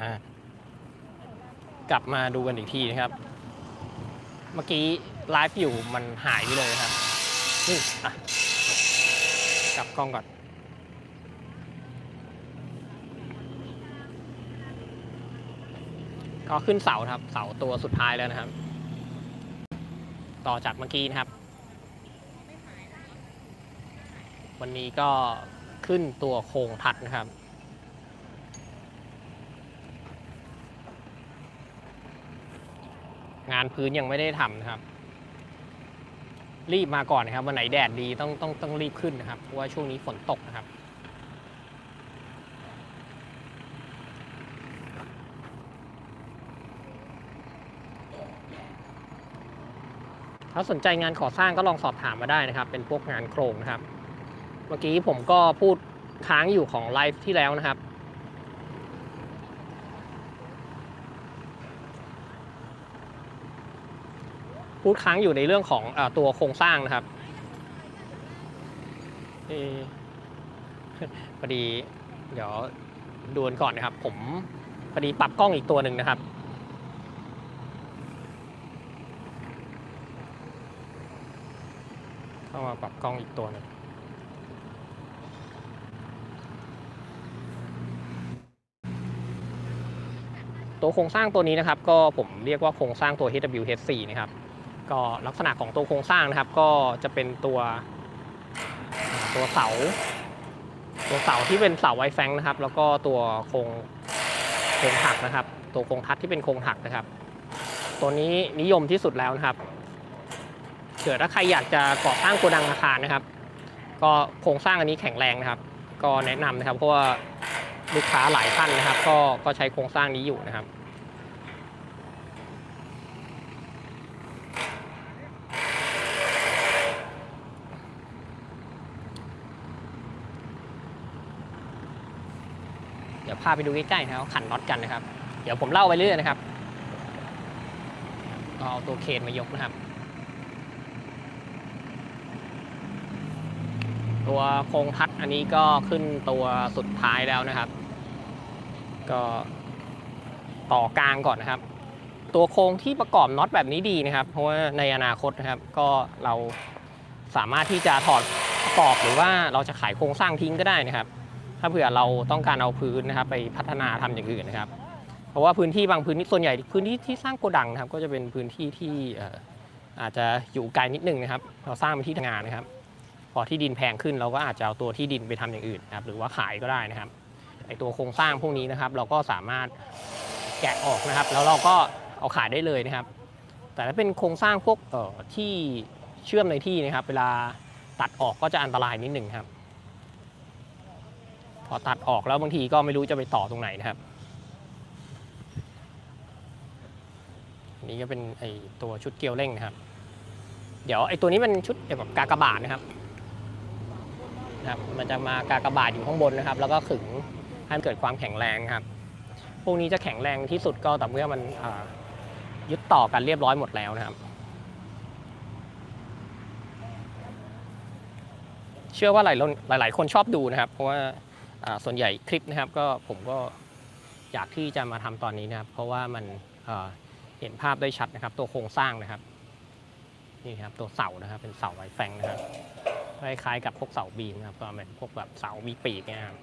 อะกลับมาดูกันอีกทีนะครับ เมื่อกี้ไลฟ์อยู่มันหายไปเลยครับนี่อะกลับกล้องก่อนก็ขึ้นเสาครับ เสาตัวสุดท้ายแล้วนะครับ ต่อจากเมื่อกี้นะครับ วันนี้ก็ขึ้นตัวโครงทัดนะครับ งานพื้นยังไม่ได้ทำนะครับ รีบมาก่อนนะครับวันไหนแดดดีต้องต้องต้องรีบขึ้นนะครับเพราะว่าช่วงนี้ฝนตกนะครับถ้าสนใจงานก่อสร้างก็ลองสอบถามมาได้นะครับ เป็นพวกงานโครงนะครับ เมื่อกี้ผมก็พูดค้างอยู่ของไลฟ์ที่แล้วนะครับ พูดค้างอยู่ในเรื่องของอตัวโครงสร้างนะครับอพอดี เดี๋ยวดูกันก่อนนะครับ ผมพอดีปรับกล้องอีกตัวหนึ่งนะครับเข้ามาปรับกล้องอีกตัวหนึงตัวโครงสร้างตัวนี้นะครับ ก็ผมเรียกว่าโครงสร้างตัว HWH4 นะครับ ก็ลักษณะของตัวโครงสร้างนะครับ ก็จะเป็นตัวตัวเสา ตัวเสาที่เป็นเสาไวแฟงนะครับ แล้วก็ตัวโครงโครงถักนะครับ ตัวโครงทัดที่เป็นโครงถักนะครับ ตัวนี้นิยมที่สุดแล้วนะครับเกิดถ้าใครอยากจะก่อสร้างโกดังอาคารนะครับ ก็โครงสร้างอันนี้แข็งแรงนะครับ ก็แนะนำนะครับเพราะว่าลูกค้าหลายท่านนะครับ ก็ก็ใช้โครงสร้างนี้อยู่นะครับ เดี๋ยวพาไปดูใกล้ๆนะครับขันน็อตกันนะครับ เดี๋ยวผมเล่าไปเรื่อยนะครับเอาตัวเคนมายกนะครับ ตัวโครงทัดอันนี้ก็ขึ้นตัวสุดท้ายแล้วนะครับ ก็ต่อกลางก่อนนะครับ ตัวโครงที่ประกอบน็อตแบบนี้ดีนะครับ เพราะว่าในอนาคตนะครับ ก็เราสามารถที่จะถอดประกอบหรือว่าเราจะขายโครงสร้างทิ้งก็ได้นะครับ ถ้าเผื่อเราต้องการเอาพื้นนะครับ ไปพัฒนาทำอย่างอื่นนะครับ เพราะว่าพื้นที่บางพื้นที่ส่วนใหญ่พื้นที่ที่สร้างโกดังนะครับ ก็จะเป็นพื้นที่ที่อาจจะอยู่ไกลนิดนึงนะครับ เราสร้างเป็นที่ทำงานนะครับ พอที่ดินแพงขึ้นเราก็อาจจะเอาตัวที่ดินไปทำอย่างอื่นนะครับ หรือว่าขายก็ได้นะครับไอตัวโครงสร้างพวกนี้นะครับ เราก็สามารถแกะออกนะครับ แล้วเราก็เอาขายได้เลยนะครับ แต่ถ้าเป็นโครงสร้างพวกที่เชื่อมในที่นะครับ เวลาตัดออกก็จะอันตรายนิดหนึ่งครับ พอตัดออกแล้วบางทีก็ไม่รู้จะไปต่อตรงไหนนะครับนนี้ก็เป็นไอตัวชุดเกลียวเร่งนะครับ เดี๋ยวไอตัวนี้มันชุดเกี่ยวกับกากบาทนะครับนะครับมันจะมากากบาทอยู่ข้างบนนะครับ แล้วก็ขึงให้มันเกิดความแข็งแรงครับ พวกนี้จะแข็งแรงที่สุดก็ต่อเมื่อมันยึดต่อกันเรียบร้อยหมดแล้วนะครับ เชื่อว่าหลายหลายคนชอบดูนะครับ เพราะว่า ส่วนใหญ่คลิปนะครับก็ผมก็อยากที่จะมาทำตอนนี้นะครับเพราะว่ามันเห็นภาพได้ชัดนะครับ ตัวโครงสร้างนะครับนี่ครับตัวเสานะครับเป็นเสาไวแฟงนะครับคล้ายๆกับพวกเสาบีมนะครับก็เป็นพวกแบบเสามีปีกเนี่ยครับ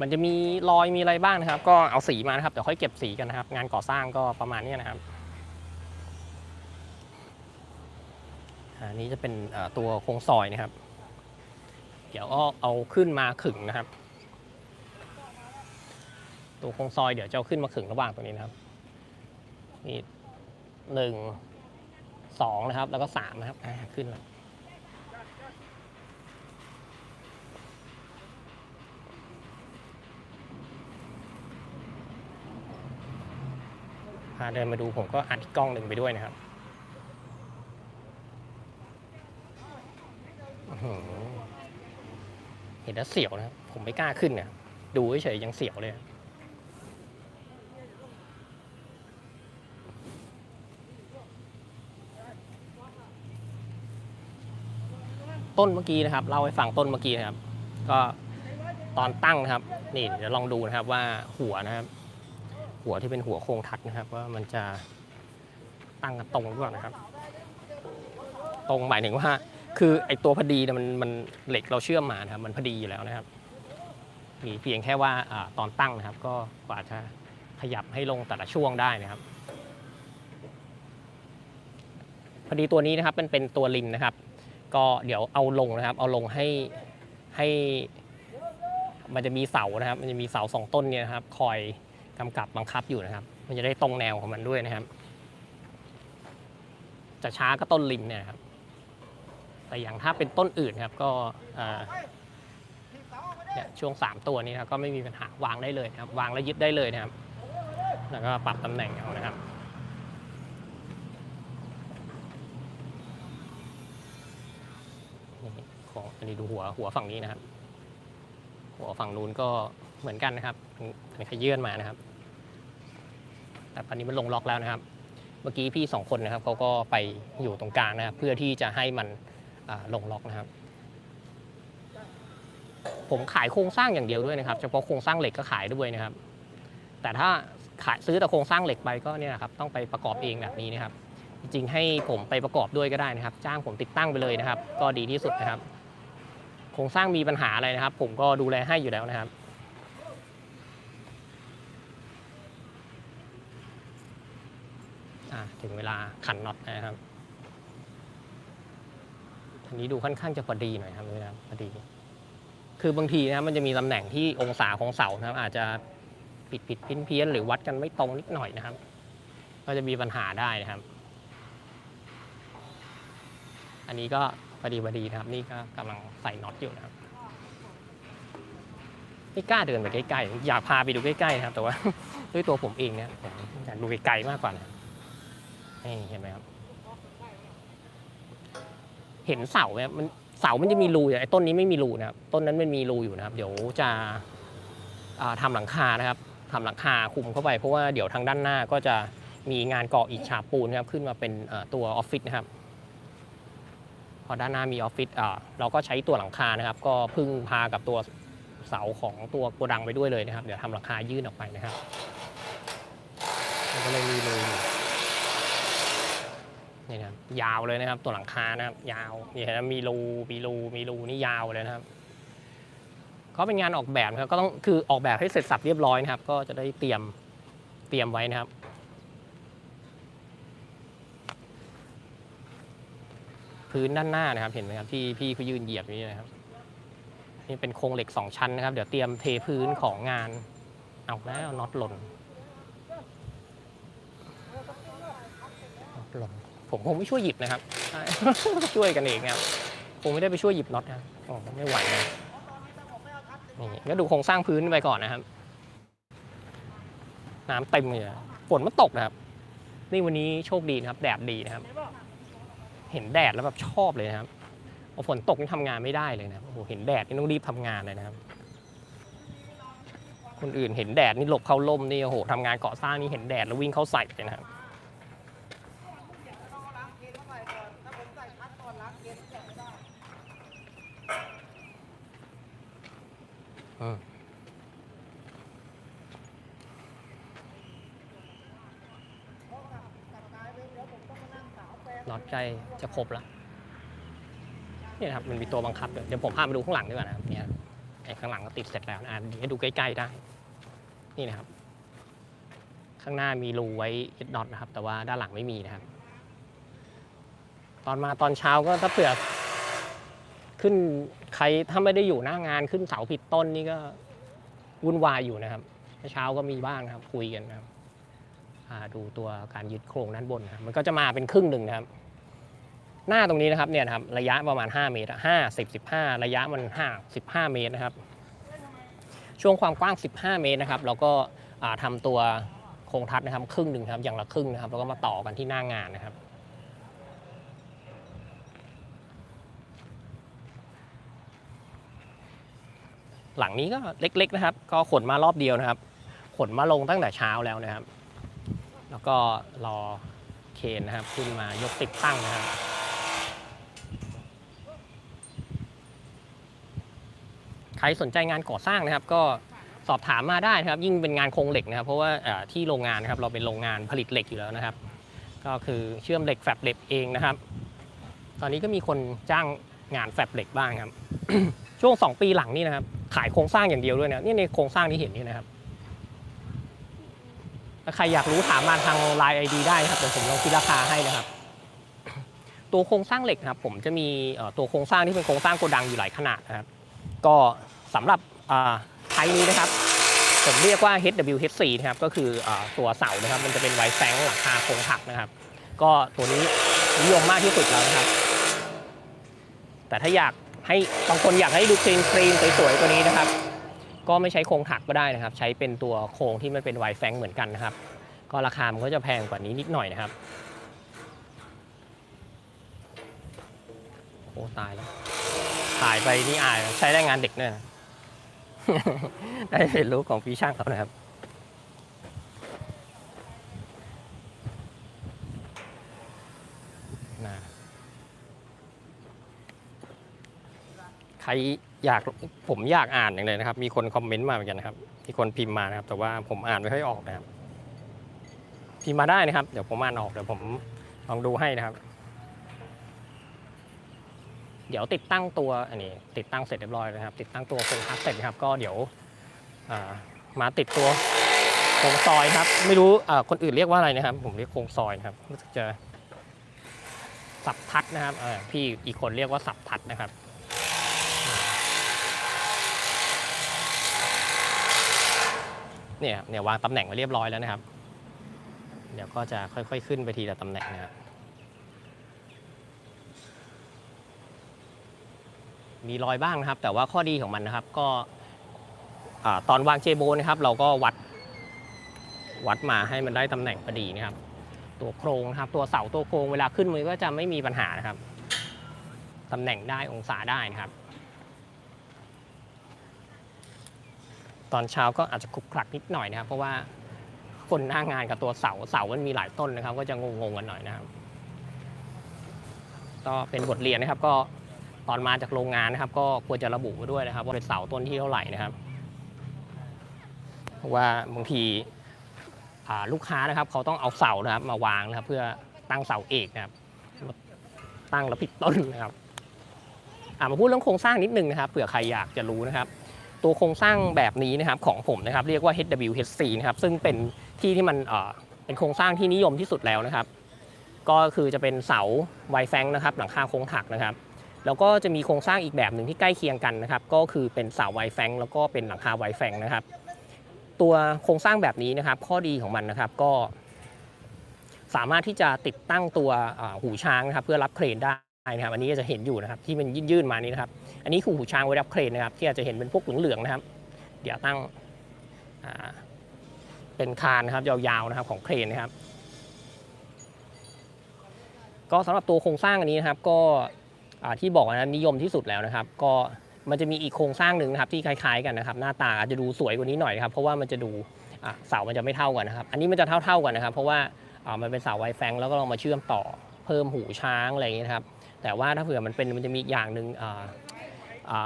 มันจะมีรอยมีอะไรบ้างนะครับ ก็เอาสีมานะครับเดี๋ยวค่อยเก็บสีกันนะครับ งานก่อสร้างก็ประมาณนี้นะครับอันนี้จะเป็นตัวโครงซอยนะครับ เดี๋ยวก็เอาขึ้นมาขึงนะครับ ตัวโครงซอยเดี๋ยวจะเอาขึ้นมาขึงระหว่างตรงนี้นะครับนี่หนึ่งสองนะครับ แล้วก็สามนะครับขึ้นแล้วพาเดินมาดูผมก็อัดกล้องหนึ่งไปด้วยนะครับอื้อ เห็นแล้วเสียวนะครับผมไม่กล้าขึ้นเนี่ยดูเฉยยังเสียวเลยต้นเมื่อกี้นะครับเล่าให้ฟังต้นเมื่อกี้นะครับ ก็ตอนตั้งนะครับ นี่เดี๋ยวลองดูนะครับว่าหัวนะครับ หัวที่เป็นหัวโครงทัดนะครับ ว่ามันจะตั้งกันตรงหรือเปล่านะครับ ตรงหมายถึงว่า คือไอตัวพอดีเนี่ยมันมันเหล็กเราเชื่อมมานะครับมันพอดีอยู่แล้วนะครับมีเพียงแค่ว่าตอนตั้งนะครับ ก็กว่าจะขยับให้ลงแต่ละช่วงได้นะครับ พอดีตัวนี้นะครับมันเป็นตัวริมนะครับ ก็เดี๋ยวเอาลงนะครับ เอาลงให้ให้มันจะมีเสานะครับ มันจะมีเสาสองต้นเนี่ยครับ คอยกำกับบังคับอยู่นะครับ มันจะได้ตรงแนวของมันด้วยนะครับ จะช้าก็ต้นริมเนี่ยครับ แต่อย่างถ้าเป็นต้นอื่นครับก็เนี่ยช่วง 3 ตัวนี้นะครับก็ไม่มีปัญหาวางได้เลยนะครับ วางแล้วยึดได้เลยนะครับ แล้วก็ปรับตำแหน่งเอานะครับของอันนี้ดูหัวหัวฝั่งนี้นะครับ หัวฝั่งนู้นก็เหมือนกันนะครับมันขยื่นมานะครับ แต่ตอนนี้มันลงล็อกแล้วนะครับ เมื่อกี้พี่สองคนนะครับเขาก็ไปอยู่ตรงกลางนะครับ เพื่อที่จะให้มัน ลงล็อกนะครับ ผมขายโครงสร้างอย่างเดียวด้วยนะครับ เฉพาะโครงสร้างเหล็กก็ขายด้วยนะครับ แต่ถ้าขายซื้อแต่โครงสร้างเหล็กไปก็เนี่ยนะครับต้องไปประกอบเองแบบนี้นะครับ จริงๆให้ผมไปประกอบด้วยก็ได้นะครับ จ้างผมติดตั้งไปเลยนะครับ ก็ดีที่สุดนะครับ โครงสร้างมีปัญหาอะไรนะครับ ผมก็ดูแลให้อยู่แล้วนะครับถึงเวลาขันน็อตนะครับ อันนี้ดูค่อนข้างจะพอดีหน่อยครับนะครับพอดี คือบางทีนะครับมันจะมีตำแหน่งที่องศาของเสานะครับ อาจจะผิดผิดเพี้ยนเพี้ยนหรือวัดกันไม่ตรงนิดหน่อยนะครับ ก็จะมีปัญหาได้นะครับ อันนี้ก็พอดีพอดีนะครับ นี่ก็กำลังใส่น็อตอยู่นะครับไม่กล้าเดินไปใกล้ๆอยากพาไปดูใกล้ๆนะครับ แต่ว่าด้วยตัวผมเองเนี่ยผมอยากดูไกลๆมากกว่านะนี่เห็นไหมครับ เห็นเสาไหมมันเสามันจะมีรูอยู่ไอ้ต้นนี้ไม่มีรูนะครับต้นนั้นมันมีรูอยู่นะครับ เดี๋ยวจะทำาหลังคานะครับทำหลังคาคุมเข้าไปเพราะว่าเดี๋ยวทางด้านหน้าก็จะมีงานก่ออิฐฉาบปูนนะครับขึ้นมาเป็นตัวออฟฟิศนะครับ พอด้านหน้ามีออฟฟิศเราก็ใช้ตัวหลังคานะครับ ก็พึ่งพากับตัวเสาของตัวโกดังไปด้วยเลยนะครับ เดี๋ยวทำหลังคายื่นออกไปนะครับมันก็เลยมีรูอยู่นี่นะครับ ยาวเลยนะครับ ตัวหลังคานะครับ ยาวนี่เห็นไหมมีรูมีรูมีรูนี่ยาวเลยนะครับก็เป็นงานออกแบบครับก็ต้องคือออกแบบให้เสร็จสับเรียบร้อยนะครับ ก็จะได้เตรียมเตรียมไว้นะครับ พื้นด้านหน้านะครับ เห็นไหมครับที่พี่เขายืนเหยียบนี่นะครับนี่เป็นโครงเหล็กสองชั้นนะครับ เดี๋ยวเตรียมเทพื้นของงานเอาแล้วน็อตหล่นน็อตหล่น ผมคงไม่ช่วยหยิบนะครับ ช่วยกันเองนะครับคงไม่ได้ไปช่วยหยิบน็อตนะโอ้ไม่ไหวนะนี่ก็ดูโครงสร้างพื้นไปก่อนนะครับ น้ำเต็มเลยอะฝนมันตกนะครับ นี่วันนี้โชคดีนะครับ แดดดีนะครับ เห็นแดดแล้วแบบชอบเลยนะครับพอฝนตกนี่ทำงานไม่ได้เลยนะครับโอ้โหเห็นแดดนี่ต้องรีบทำงานเลยนะครับ คนอื่นเห็นแดดนี่หลบเข้าร่มนี่โอ้โหทำงานเกาะสร้างนี่เห็นแดดแล้ววิ่งเข้าใส่เลยนะครับ น็อตใจจะครบแล้วนี่นะครับมันมีตัวบังคับเดี๋ยวผมพาไปดูข้างหลังดีกว่านะครับเนี่ยไอ้ข้างหลังก็ติดเสร็จแล้วนะอะให้ดูใกล้ๆได้ นี่นะครับ ข้างหน้ามีรูไว้ยึดน็อตนะครับ แต่ว่าด้านหลังไม่มีนะครับ ตอนมาตอนเช้าก็ถ้าเผื่อ ขึ้นใครถ้าไม่ได้อยู่หน้างานขึ้นเสาผิดต้นนี่ก็วุ่นวายอยู่นะครับเช้าก็มีบ้างนะครับคุยกันนะครับดูตัวการยึดโครงด้านบนครับมันก็จะมาเป็นครึ่งหนึ่งนะครับ หน้าตรงนี้นะครับเนี่ยครับระยะประมาณ 5 เมตรห้าสิบสิบห้าระยะมัน5 15เมตรนะครับ ช่วงความกว้าง 15 เมตรนะครับแล้วก็อ่าทำตัวโครงทัดนะครับครึ่งหนึ่งครับอย่างละครึ่งนะครับแล้วก็มาต่อกันที่หน้างานนะครับ หลังนี้ก็เล็กๆนะครับ ก็ขนมารอบเดียวนะครับ ขนมาลงตั้งแต่เช้าแล้วนะครับ แล้วก็รอเคนนะครับ ขึ้นมายกติดตั้งนะครับขรสนใจงานก่อสร้างนะครับ ก็สอบถามมาได้นะครับ ยิ่งเป็นงานโครงเหล็กนะครับ เพราะว่าที่โรงงานนะครับ เราเป็นโรงงานผลิตเหล็กอยู่แล้วนะครับ ก็คือเชื่อมเหล็กแฟบเหล็กเองนะครับ ตอนนี้ก็มีคนจ้างงานแฟบเหล็กบ้างครับ ช่วง 2 ปีหลังนี่นะครับ ขายโครงสร้างอย่างเดียวด้วยนะนี่ในโครงสร้างที่เห็นนี่นะครับถ้าใครอยากรู้ถามมาทาง Line ID ได้นะครับเดี๋ยวผมลองคิดราคาให้นะครับ ตัวโครงสร้างเหล็กนะครับ ผมจะมีตัวโครงสร้างที่เป็นโครงสร้างโกดังอยู่หลายขนาดนะครับ ก็สำหรับอ่าไทยนี้นะครับ ผมเรียกว่า HWH4 นะครับ ก็คือตัวเสานะครับ มันจะเป็นไวแฟงหลังคาโครงถักนะครับ ก็ตัวนี้นิยมมากที่สุดแล้วนะครับ แต่ถ้าอยาก ให้บางคนอยากให้ดูคลีนคลีนสวยๆตัวนี้นะครับ ก็ไม่ใช้โครงถักก็ได้นะครับ ใช้เป็นตัวโครงที่มันเป็นไวแฟงเหมือนกันนะครับ ก็ราคามันก็จะแพงกว่านี้นิดหน่อยนะครับโอ้ตายแล้วถ่ายไปนี่อายใช้ได้งานเด็กเนี่ยได้เห็นรูปของพี่ช่างเขานะครับ ใครอยากผมอยากอ่านอย่างเลยนะครับ มีคนคอมเมนต์มาเหมือนกันนะครับ มีคนพิมพ์มานะครับ แต่ว่าผมอ่านไม่ค่อยออกนะครับ พิมพ์มาได้นะครับ เดี๋ยวผมอ่านออกเดี๋ยวผมลองดูให้นะครับ เดี๋ยวติดตั้งตัวอันนี้ ติดตั้งเสร็จเรียบร้อยแล้วนะครับ ติดตั้งตัวโครงพักเสร็จนะครับ ก็เดี๋ยวามาติดตัวโครงซอยครับ ไม่รู้คนอื่นเรียกว่าอะไรนะครับ ผมเรียกโครงซอยนะครับรู้สึกจะสับทัดนะครับพี่อีกคนเรียกว่าสับทัดนะครับ เนี่ยเนี่ยวางตำแหน่งไว้เรียบร้อยแล้วนะครับ เดี๋ยวก็จะค่อยๆขึ้นไปทีละตำแหน่งนะครับมีรอยบ้างนะครับ แต่ว่าข้อดีของมันนะครับ ก็ตอนวางเจโบนะครับ เราก็วัดวัดมาให้มันได้ตำแหน่งพอดีนะครับ ตัวโครงนะครับ ตัวเสาตัวโครงเวลาขึ้นมือก็จะไม่มีปัญหานะครับตำแหน่งได้องศาได้นะครับ ตอนเช้าก็อาจจะคลุกคลักนิดหน่อยนะครับ เพราะว่าคนหน้างานกับตัวเสาเสามันมีหลายต้นนะครับ ก็จะงงๆกันหน่อยนะครับ ก็เป็นบทเรียนนะครับ ก็ตอนมาจากโรงงานนะครับ ก็ควรจะระบุไว้ด้วยนะครับ ว่าเป็นเสาต้นที่เท่าไหร่นะครับเพราะว่าบางทีลูกค้านะครับ เขาต้องเอาเสานะครับ มาวางนะครับ เพื่อตั้งเสาเอกนะครับ ตั้งแล้วผิดต้นนะครับมาพูดเรื่องโครงสร้างนิดนึงนะครับเผื่อใครอยากจะรู้นะครับ ตัวโครงสร้างแบบนี้นะครับของผมนะครับเรียกว่า HWH4 นะครับซึ่งเป็นที่ที่มันเป็นโครงสร้างที่นิยมที่สุดแล้วนะครับ ก็คือจะเป็นเสาไวแฟงนะครับหลังคาโครงถักนะครับ แล้วก็จะมีโครงสร้างอีกแบบหนึ่งที่ใกล้เคียงกันนะครับ ก็คือเป็นเสาไวแฟงแล้วก็เป็นหลังคาไวแฟงนะครับ ตัวโครงสร้างแบบนี้นะครับ ข้อดีของมันนะครับก็ สามารถที่จะติดตั้งตัวหูช้างนะครับ เพื่อรับเครนได้นะครับ อันนี้ก็จะเห็นอยู่นะครับ ที่มันยื่นๆมานี้นะครับ อันนี้คือหูช้างไวรับเครนนะครับที่อาจจะเห็นเป็นพวกเหลืองๆนะครับ เดี๋ยวตั้งเป็นคานนะครับยาวๆนะครับของเครนนะครับ ก็สำหรับตัวโครงสร้างอันนี้นะครับก็ที่บอกนะนิยมที่สุดแล้วนะครับ ก็มันจะมีอีกโครงสร้างหนึ่งนะครับที่คล้ายๆกันนะครับ หน้าตาอาจจะดูสวยกว่านี้หน่อยนะครับเพราะว่ามันจะดูเสามันจะไม่เท่ากันนะครับ อันนี้มันจะเท่าๆกันนะครับ เพราะว่ามันเป็นเสาไวแฟงแล้วก็ลองมาเชื่อมต่อเพิ่มหูช้างอะไรอย่างนี้นะครับ แต่ว่าถ้าเผื่อมันเป็นมันจะมีอย่างหนึ่ง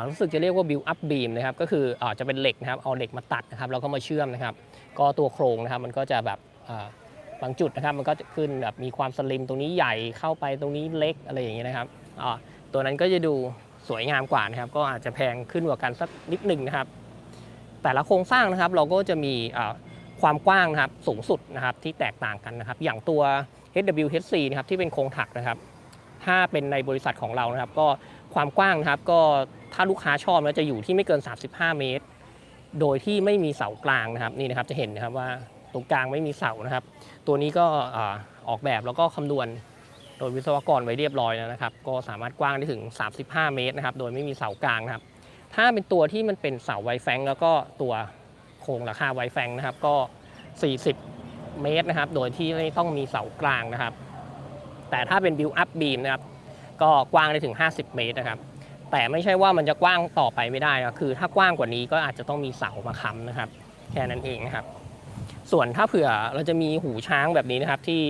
รู้สึกจะเรียกว่า build up beam นะครับก็คืออจะเป็นเหล็กนะครับเอาเหล็กมาตัดนะครับแล้วก็มาเชื่อมนะครับ ก็ตัวโครงนะครับมันก็จะแบบบางจุดนะครับมันก็จะขึ้นแบบมีความสลิมตรงนี้ใหญ่เข้าไปตรงนี้เล็กอะไรอย่างเงี้ยนะครับตัวนั้นก็จะดูสวยงามกว่านะครับ ก็อาจจะแพงขึ้นกว่ากันสักนิดหนึ่งนะครับ แต่ละโครงสร้างนะครับเราก็จะมีความกว้างนะครับสูงสุดนะครับที่แตกต่างกันนะครับ อย่างตัว HWH4 นะครับที่เป็นโครงถักนะครับ ถ้าเป็นในบริษัทของเรานะครับ ก็ความกว้างนะครับก็ ถ้าลูกค้าชอบแล้วจะอยู่ที่ไม่เกิน 35 เมตร โดยที่ไม่มีเสากลางนะครับนี่นะครับจะเห็นนะครับว่าตรงกลางไม่มีเสานะครับ ตัวนี้ก็อออกแบบแล้วก็คำนวณโดยวิศวกรไว้เรียบร้อยแล้วนะครับ ก็สามารถกว้างได้ถึง 35 เมตรนะครับ โดยไม่มีเสากลางนะครับ ถ้าเป็นตัวที่มันเป็นเสาไวแฟงแล้วก็ตัวโครงราคาไวแฟงนะครับ ก็ 40 เมตรนะครับ โดยที่ไม่ต้องมีเสากลางนะครับ แต่ถ้าเป็น build up beam นะครับ ก็กว้างได้ถึง 50 เมตรนะครับ แต่ไม่ใช่ว่ามันจะกว้างต่อไปไม่ได้นะคือถ้ากว้างกว่านี้ก็อาจจะต้องมีเสามาค้ำนะครับ แค่นั้นเองนะครับ ส่วนถ้าเผื่อเราจะมีหูช้างแบบนี้นะครับ ที่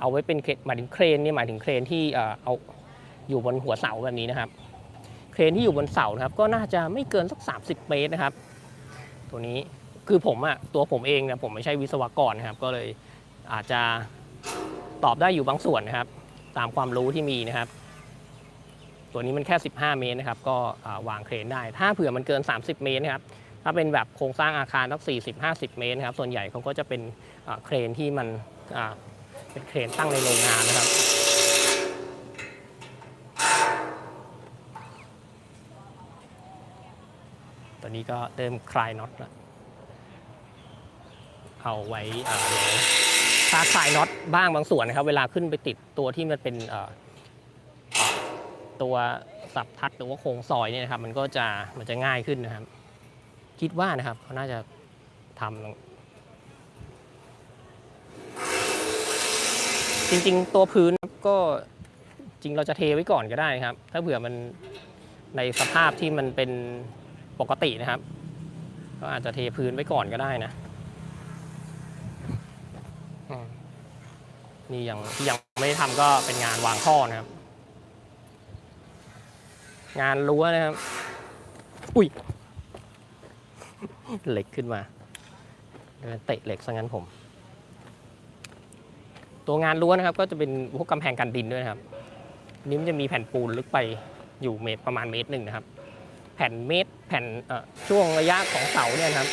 เอาไว้เป็นเครนหมายถึงเครนนี่หมายถึงเครนที่เอาอยู่บนหัวเสาแบบนี้นะครับ เครนที่อยู่บนเสานะครับ ก็น่าจะไม่เกินสัก 30 เมตรนะครับ ตัวนี้คือผมอะตัวผมเองเนี่ยผมไม่ใช่วิศวกรนะครับ ก็เลยอาจจะตอบได้อยู่บางส่วนนะครับ ตามความรู้ที่มีนะครับ ตัวนี้มันแค่ 15 เมตรนะครับก็วางเครนได้ ถ้าเผื่อมันเกิน 30 เมตรนะครับถ้าเป็นแบบโครงสร้างอาคารสัก40-50 เมตรนะครับส่วนใหญ่เขาก็จะเป็นเครนที่มันเป็นเครนตั้งในโรงงานนะครับตอนนี้ก็เริ่มคลายน็อตแล้วเอาไว้ถ้าคลายน็อตบ้างบางส่วนนะครับ เวลาขึ้นไปติดตัวที่มันเป็น ตัวสับทัดหรือว่าโครงซอยเนี่ยนะครับ มันก็จะมันจะง่ายขึ้นนะครับ คิดว่านะครับเขาน่าจะทำจริง ๆ ตัวพื้นก็จริงเราจะเทไว้ก่อนก็ได้ครับ ถ้าเผื่อมันในสภาพที่มันเป็นปกตินะครับ ก็อาจจะเทพื้นไว้ก่อนก็ได้นะนี่ยังที่ยังไม่ได้ทำก็เป็นงานวางท่อนะครับ งานรั้วนะครับ อุ้ย เหล็กขึ้นมาเตะเหล็กซะงั้นผม ตัวงานรั้วนะครับ ก็จะเป็นพวกกำแพงกันดินด้วยนะครับ นี้มันจะมีแผ่นปูนลึกไปอยู่เมตรประมาณเมตรหนึ่งนะครับ แผ่นเมตรแผ่นเอ่อช่วงระยะของเสาเนี่ยนะครับ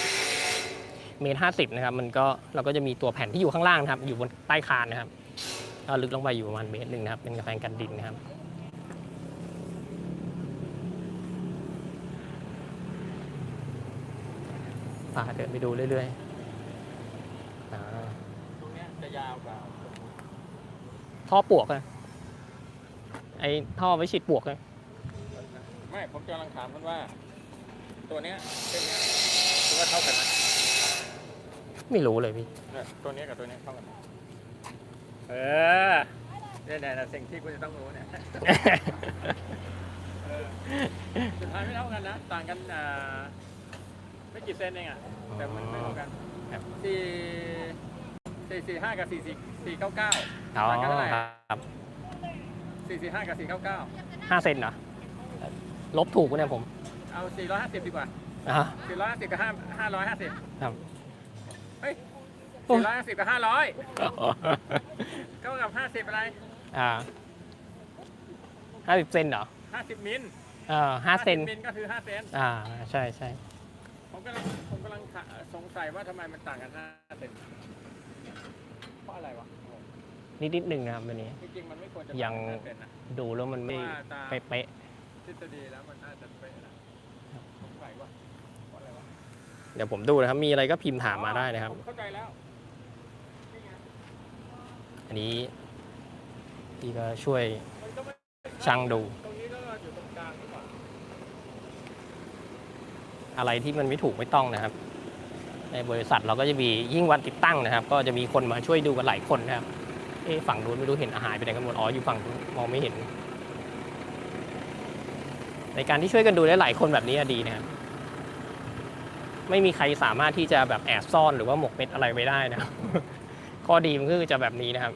เมตรห้าสิบนะครับ มันก็เราก็จะมีตัวแผ่นที่อยู่ข้างล่างนะครับ อยู่บนใต้คานนะครับก็ลึกลงไปอยู่ประมาณเมตรหนึ่งนะครับ เป็นกำแพงกันดินนะครับ พาเดินไปดูเรื่อยๆอ่าตรงเนี้ยจะยาวกว่าท่อปวกอะไอท่อไว้ฉีดปวกอะไม่ ผมกำลังถามกันว่า ตัวเนี้ยเส้นเนี้ยคือว่าเท่ากันไหมไม่รู้เลยพี่เนี่ยตัวเนี้ยกับตัวเนี้ยเท่ากันไหมเออเนี่ยเนี่ยเนี่ยสิ่งที่คุณจะต้องรู้เนี่ยเออสุดท้ายไม่เท่ากันนะ ต่างกันอ่า ไม่กี่เซนเองอะ แต่มันไม่เท่ากันครับ สี่สี่สี่ห้ากับสี่สี่สี่เก้าเก้าอ๋อต่างกันเท่าไหร่ครับสี่สี่ห้ากับสี่เก้าเก้าห้าเซนเหรอลบถูกปะเนี่ยผมเอาสี่ร้อยห้าสิบดีกว่าอ่าสี่ร้อยห้าสิบกับห้าห้าร้อยห้าสิบครับ เฮ้ยโอ้ยสี่ร้อยห้าสิบกับห้าร้อยเท่ากับห้าสิบอะไรอ่าห้าสิบเซนเหรอห้าสิบมิลเอ่าห้าเซน50มิลก็คือห้าเซน อ่า ใช่ใช่ ผมกำลังผมกำลังถาสงสัยว่าทำไมมันต่างกันห้าเซนเพราะอะไรวะนิดนิดๆหนึ่งนะครับวันนี้ จริงๆมันไม่ควรจะยังห้าเซนนะ ดูแล้วมันไม่ว่าตาม เป๊ะทฤษฎีแล้วมันน่าจะเป๊ะนะสงสัยว่าเพราะอะไรวะๆเดี๋ยวผมดูนะครับ มีอะไรก็พิมพ์ถามมาได้นะครับ ผมเข้าใจแล้วอันนี้พี่ก็ช่วยมันก็ไม่ช่างดู ตรงนี้ก็อยู่ตรงกลางหรือเปล่า อะไรที่มันไม่ถูกไม่ต้องนะครับ ในบริษัทเราก็จะมียิ่งวันติดตั้งนะครับ ก็จะมีคนมาช่วยดูกันหลายคนนะครับเอ๊ฝั่งนู้นไม่รู้เห็นอาหารไปไหนกันหมดอ๋ออยู่ฝั่งมองไม่เห็น ในการที่ช่วยกันดูได้หลายคนแบบนี้ดีนะครับไม่มีใครสามารถที่จะแบบแอบซ่อนหรือว่าหมกเม็ดอะไรไว้ได้นะครับข้อดีมันก็คือจะแบบนี้นะครับ